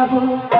যাব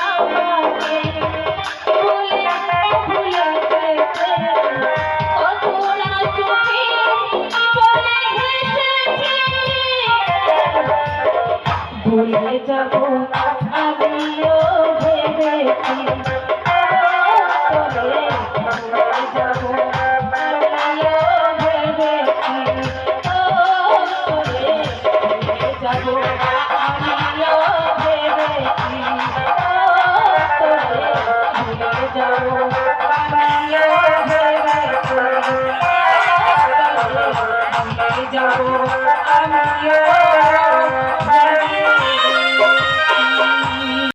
ভুলে যাব আগেও ভেবেছি। তবে ভুলে যাব আগেও ভেবেছি। তবে ভুলে যাব আগেও ভেবেছি। তবে ভুলে যাব আগেও ভেবেছি। তবে ভুলে যাব আগেও